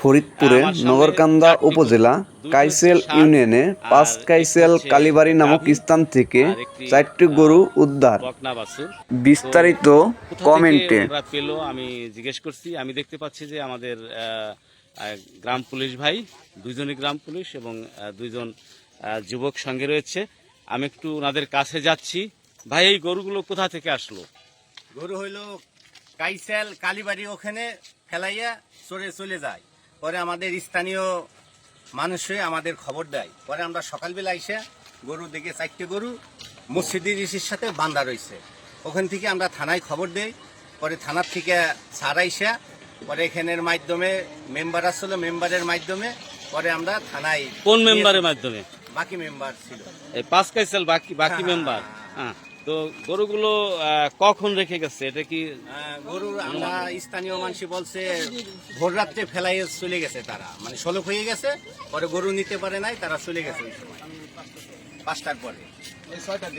ফরিদপুরের নগরকান্দা উপজেলা কাইসেল ইউনিয়নে পাঁচ কাইসেল কালীবাড়ি নামক স্থান থেকে চারটি গরু উদ্ধার। বিস্তারিত কমেন্টে। পেল আমি জিজ্ঞেস করছি। আমি দেখতে পাচ্ছি যে আমাদের গ্রাম পুলিশ ভাই দুইজনই গ্রাম পুলিশ এবং দুইজন আহ, যুবক সঙ্গে রয়েছে। আমি একটু ওনাদের কাছে যাচ্ছি। ভাই এই গরুগুলো কোথা থেকে আসলো? গরু হইল কাইসেল কালীবাড়ি ওখানে ফেলাইয়া চলে চলে যায়। পরে আমাদের স্থানীয় মানুষে আমাদের খবর দেয়। পরে আমরা সকালবেলা এসে গরু দেখে চারটে গরু মসজিদের ঋষির সাথে বান্ধা রয়েছে। ওখান থেকে আমরা থানায় খবর দেই। পরে থানার থেকে সার আইসা পরে এখানের মাধ্যমে মেম্বার আসলো মেম্বারের মাধ্যমে পরে আমরা থানায় কোন মেম্বারের মাধ্যমে? বাকি মেম্বার ছিল। এই পাঁচ কাইসেল বাকি বাকি মেম্বার হ্যাঁ, হ্যাঁ। তো গরুগুলো কখন রেখে গেছে? এটা কি গরুর আমরা স্থানীয় মানুষ বলছে, ভোর রাত্রে ফেলাই চলে গেছে তারা। মানে সলক হয়ে গেছে, পরে গরু নিতে পারে নাই, তারা চলে গেছে ওই সময়। পাঁচটার পরে।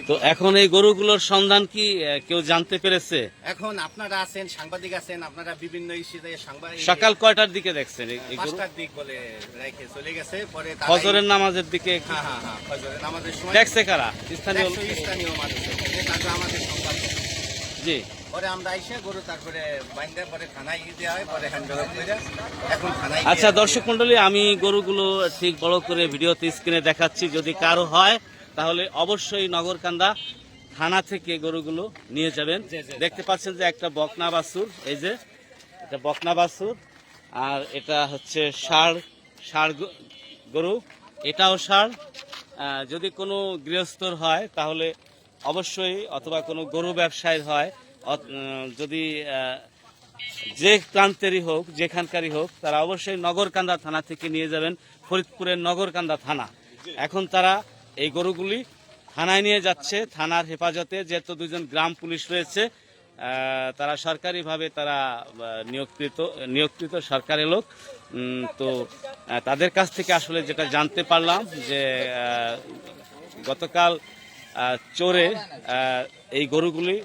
তো এখন এই গরুগুলোর সন্ধান কি কেউ জানতে পেরেছে? এখন আপনারা আছেন সাংবাদিক আছেন আপনারা বিভিন্ন ইস্যুতে সাংবাদিক সকাল কয়টার দিকে দেখছেন এই- পাঁচটার দিক বলে রেখে চলে গেছে পরে ফজরের নামাজের দিকে হ্যাঁ হ্যাঁ হ্যাঁ ফজরের সময় দেখছে কারা? স্থানীয় স্থানীয় মানুষ আমাদের সংবাদ জি। পরে আমরা আইসে গরু তারপরে বাইন্দা পরে থানায় দেওয়া হয় পরে হ্যান্ড করে এখন থানায় আচ্ছা দর্শক মন্ডলী আমি গরুগুলো ঠিক বড় করে ভিডিওতে স্ক্রিনে দেখাচ্ছি। যদি কারও হয় তাহলে অবশ্যই নগরকান্দা থানা থেকে গরুগুলো নিয়ে যাবেন। দেখতে পাচ্ছেন যে একটা বকনা বাসুর এই যে এটা বকনা বাসুর আর এটা হচ্ছে ষাঁড় ষাঁড় গরু। এটাও ষাঁড়। যদি কোনো গৃহস্থর হয় তাহলে অবশ্যই অথবা কোনো গরু ব্যবসায়ীর হয় যদি যে প্রান্তেরই হোক, যেখানকারই হোক, তারা অবশ্যই নগরকান্দা থানা থেকে নিয়ে যাবেন। ফরিদপুরের নগরকান্দা থানা। এখন তারা এই গরুগুলি থানায় নিয়ে যাচ্ছে, থানার হেফাজতে যেহেতু দুজন গ্রাম পুলিশ রয়েছে তারা সরকারিভাবে তারা নিয়োগকৃত নিয়োগকৃত সরকারি লোক। তো তাদের কাছ থেকে আসলে যেটা জানতে পারলাম যে গতকাল চোরে এই গরুগুলি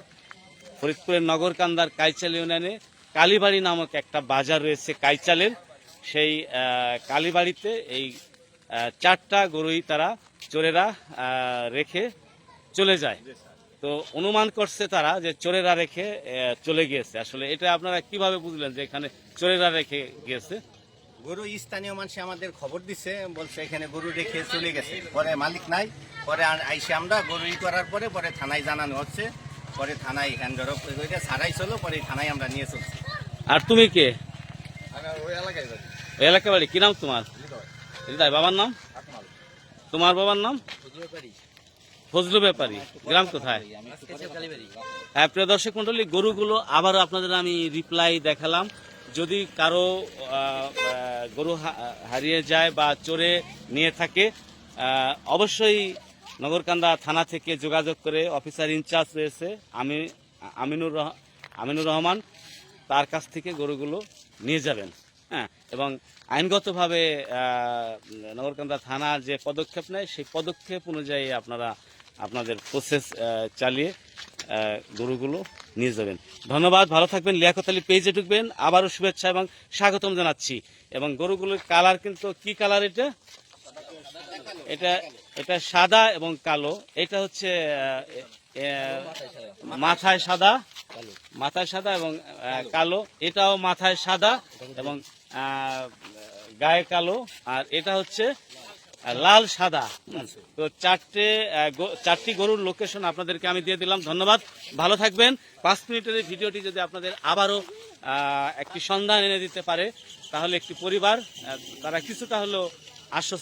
ফরিদপুরের নগরকান্দার কাইচাল ইউনিয়নে কালীবাড়ি নামক একটা বাজার রয়েছে কাইচালের। সেই কালীবাড়িতে এই চারটা গরুই তারা চোরেরা রেখে চলে যায়। তো অনুমান করছে তারা যে চোরেরা রেখে চলে গিয়েছে। আসলে এটা আপনারা কীভাবে বুঝলেন যে এখানে চোরেরা রেখে গিয়েছে? গরু স্থানীয় মানুষ আমাদের খবর দিছে, বলছে এখানে গরু রেখে চলে গেছে। পরে মালিক নাই, পরে আইসে আমরা গরু করার পরে পরে থানায় জানানো হচ্ছে। পরে থানায় হ্যান্ড করে ছাড়াই চলো পরে থানায় আমরা নিয়ে চলছি। আর তুমি কে? ওই এলাকায় এলাকা বাড়ি? কি নাম তোমার? হৃদয় বাবার নাম? তোমার বাবার নাম? ফজলু ব্যাপারী। গ্রাম কোথায়? হ্যাঁ প্রিয় দর্শক মন্ডলী গরুগুলো আবারও আপনাদের আমি রিপ্লাই দেখালাম। যদি কারও গরু হা- হারিয়ে যায় বা চোরে নিয়ে থাকে অবশ্যই নগরকান্দা থানা থেকে যোগাযোগ করে অফিসার ইনচার্জ রয়েছে আমি, আমিনুর আমিনুর রহমান তার কাছ থেকে গরুগুলো নিয়ে যাবেন। হ্যাঁ এবং আইনগতভাবে নগরকান্দা থানা যে পদক্ষেপ নেয়, সেই পদক্ষেপ অনুযায়ী আপনারা আপনাদের প্রসেস চালিয়ে গরুগুলো নিয়ে যাবেন। ধন্যবাদ, ভালো থাকবেন, লিয়াকত আলী পেজে ঢুকবেন। আবারও শুভেচ্ছা এবং স্বাগতম জানাচ্ছি। এবং গরুগুলোর কালার কিন্তু কি কালার এটা? এটা এটা সাদা এবং কালো। এটা হচ্ছে মাথায় সাদা মাথায় সাদা এবং কালো। এটাও মাথায় সাদা এবং গায়ে কালো। আর এটা হচ্ছে লাল সাদা। তো চারটে চারটি গরুর লোকেশন আপনাদেরকে আমি দিয়ে দিলাম। ধন্যবাদ। ভালো থাকবেন। পাঁচ মিনিটের এই ভিডিওটি যদি আপনাদের আবারও একটি সন্ধান এনে দিতে পারে, তাহলে একটি পরিবার তারা কিছুটা হলেও আশ্বস্ত